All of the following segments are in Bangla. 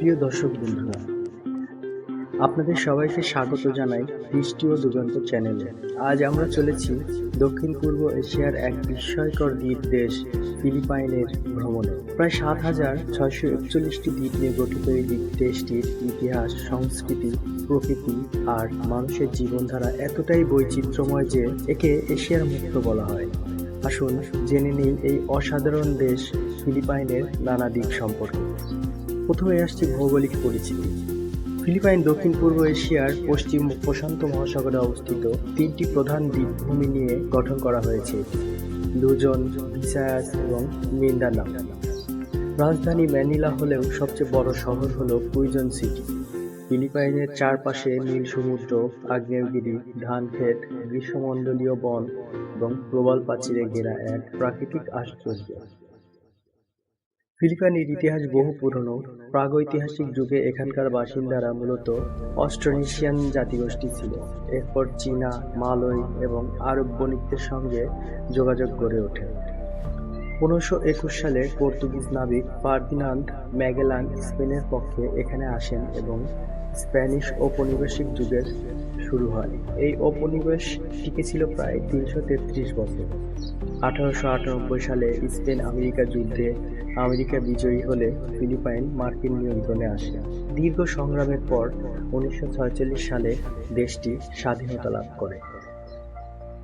প্রিয় দর্শক বন্ধুরা, আপনাদের সবাইকে স্বাগত জানাই দৃষ্টি ও দুরন্ত চ্যানেলে আজ আমরা চলেছি দক্ষিণ পূর্ব এশিয়ার এক বিস্ময়কর দ্বীপ দেশ, ফিলিপাইনের ভ্রমণে। প্রায় সাত হাজার ছয়শো একচল্লিশটি দ্বীপ নিয়ে গঠিত এই দ্বীপ দেশটির ইতিহাস, সংস্কৃতি, প্রকৃতি আর মানুষের জীবনধারা এতটাই বৈচিত্র্যময় যে একে এশিয়ার মুক্ত বলা হয়। আসুন জেনে নিই এই অসাধারণ দেশ ফিলিপাইনের নানা দিক সম্পর্কে। প্রথমে আসছে ভৌগোলিক পরিচিতি ফিলিপাইন দক্ষিণ পূর্ব এশিয়ার পশ্চিম প্রশান্ত মহাসাগরে অবস্থিত তিনটি প্রধান দ্বীপভূমি নিয়ে গঠন করা হয়েছে। লুজন ভিসায়াস এবং মিন্দানাও রাজধানী ম্যানিলা হলেও সবচেয়ে বড় শহর হল কুইজন সিটি। ফিলিপাইনের চারপাশে নীল সমুদ্র, আগ্নেয়গিরি ধান ক্ষেত গ্রীষ্মমণ্ডলীয় বন এবং প্রবাল প্রাচীরে ঘেরা এক প্রাকৃতিক আশ্চর্য। ফিলিপাইনের ইতিহাস বহু পুরনো। প্রাগৈতিহাসিক যুগে এখানকার বাসিন্দারা মূলত অস্ট্রোনেশিয়ান জাতিগোষ্ঠী ছিল। এরপর চীনা, মালয় এবং আরব বণিকদের সঙ্গে যোগাযোগ গড়ে ওঠে। পনেরোশো একুশ সালে পর্তুগিজ নাবিক ফার্দিনান্দ ম্যাগেলান স্পেনের পক্ষে এখানে আসেন এবং স্প্যানিশ ঔপনিবেশিক যুগের শুরু হয়। এই ঔপনিবেশ টিকেছিল প্রায় তিনশো তেত্রিশ বছর। আঠারোশো আটানব্বই সালে স্পেন আমেরিকা যুদ্ধে আমেরিকা বিজয়ী হলে ফিলিপাইন মার্কিন নিয়ন্ত্রণে আসে। দীর্ঘ সংগ্রামের পর উনিশশো সালে দেশটি স্বাধীনতা লাভ করে।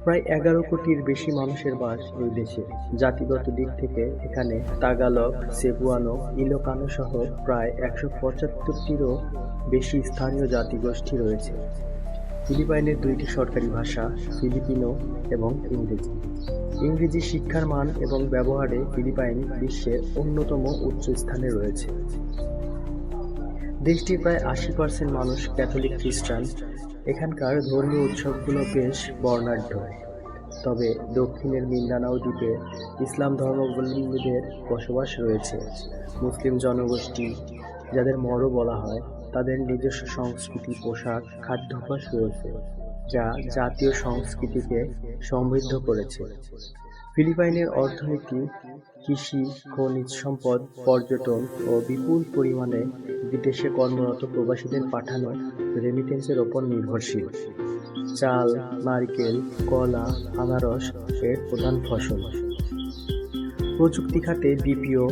প্রায় এগারো কোটির বেশি মানুষের বাস এই দেশে। জাতিগত দিক থেকে এখানে তাগালক সেবুয়ানো ইলোকানো সহ প্রায় একশো পঁচাত্তরটিরও বেশি স্থানীয় জাতিগোষ্ঠী রয়েছে। ফিলিপাইনের দুইটি সরকারি ভাষা, ফিলিপিনো এবং ইংরেজি। ইংরেজি শিক্ষার মান এবং ব্যবহারে ফিলিপাইন বিশ্বের অন্যতম উচ্চ স্থানে রয়েছে। দেশটির প্রায় আশি পার্সেন্ট মানুষ ক্যাথলিক খ্রিস্টান। এখানকার ধর্মীয় উৎসবগুলো বেশ বর্ণাঢ্য। তবে দক্ষিণের মিন্দানাও দ্বীপে ইসলাম ধর্মাবলম্বীদের বসবাস রয়েছে। মুসলিম জনগোষ্ঠী, যাদের মরও বলা হয় তাদের নিজস্ব সংস্কৃতি, পোশাক খাদ্যাভ্যাস রয়েছে, যা জাতীয় সংস্কৃতিকে সমৃদ্ধ করেছে। ফিলিপাইনের অর্থনীতি, কৃষি, খনিজ সম্পদ, পর্যটন ও বিপুল পরিমাণে বিদেশে কর্মরত প্রবাসীদের পাঠানো রেমিটেন্সের ওপর নির্ভরশীল। চাল, নারকেল, কলা, আনারস এর প্রধান ফসল। প্রযুক্তি খাতে বিপিও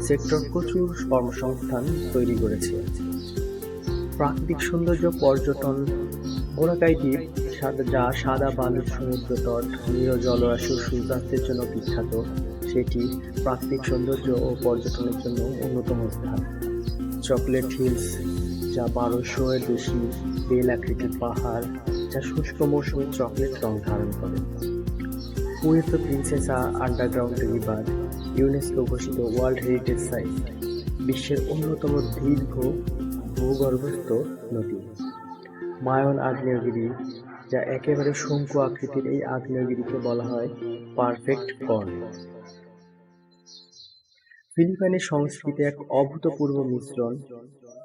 সেক্টর প্রচুর কর্মসংস্থান তৈরি করেছে। প্রাকৃতিক সৌন্দর্য পর্যটন। বোরাকাই দ্বীপ যা সাদা বালুর সমুদ্র তট নীল জলরাশি সূর্যাস্তের জন্য বিখ্যাত। সেটি প্রাকৃতিক সৌন্দর্য ও পর্যটনের জন্য অন্যতম স্থান। চকলেট হিলস, যা বারোশো এর বেশি বেল আকৃতির পাহাড়, যা শুষ্ক মৌসুমে চকলেট রং ধারণ করে। Puerto Princesa underground river, UNESCO ঘোষিত ওয়ার্ল্ড হেরিটেজ সাইট, বিশ্বের অন্যতম দীর্ঘ ভূগর্ভস্থ নদী। মায়ন আগ্নেয়গিরি, যা একেবারে শঙ্কু আকৃতির এই আগ্নেয়গিরিকে বলা হয় পারফেক্ট কর্ন ফিলিপাইনের সংস্কৃতি এক অভূতপূর্ব মিশ্রণ,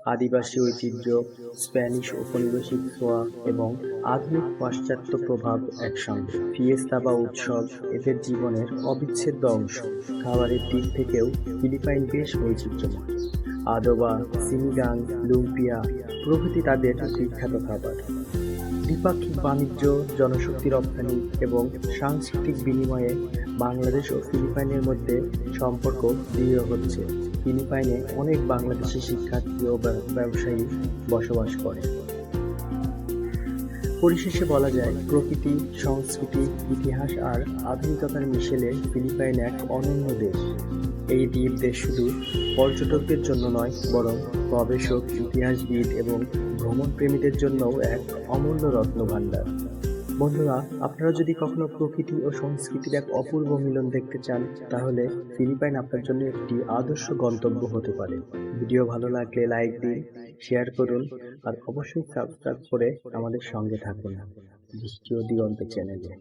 আদিবাসী ঐতিহ্য, স্প্যানিশ ঔপনিবেশিক ছোঁয়া এবং আধুনিক পাশ্চাত্য প্রভাব একসঙ্গে। ফিয়েস্তা বা উৎসব এদের জীবনের অবিচ্ছেদ্য অংশ। খাবারের দিক থেকেও ফিলিপাইন বেশ বৈচিত্র্যময়। আদোবা, সিমিগাং, লুম্পিয়া প্রভৃতি তাদের বিখ্যাত খাবার। দ্বিপাক্ষিক বাণিজ্য, জনশক্তি রপ্তানি এবং সাংস্কৃতিক বিনিময়ে বাংলাদেশ ও ফিলিপাইনের মধ্যে সম্পর্ক দৃঢ় হচ্ছে। ফিলিপাইনে অনেক বাংলাদেশি শিক্ষার্থী ও ব্যবসায়ী বসবাস করে। পরিশেষে বলা যায়, প্রকৃতি, সংস্কৃতি, ইতিহাস আর আধুনিকতার মিশেলে ফিলিপাইন এক অনন্য দেশ। এই দ্বীপ দেশ শুধু পর্যটকদের জন্য নয়, বরং গবেষক, ইতিহাসবিদ এবং ভ্রমণ প্রেমীদের জন্যও এক অমূল্য রত্ন ভাণ্ডার বন্ধুরা, আপনারা যদি কখনো প্রকৃতি ও সংস্কৃতির এক অপূর্ব মিলন দেখতে চান, তাহলে ফিলিপাইন আপনার জন্য একটি আদর্শ গন্তব্য হতে পারে। ভিডিও ভালো লাগলে লাইক দিন, শেয়ার করুন, আর অবশ্যই সাবস্ক্রাইব করে আমাদের সঙ্গে থাকুন। দৃষ্টি ও দিগন্ত চ্যানেলে।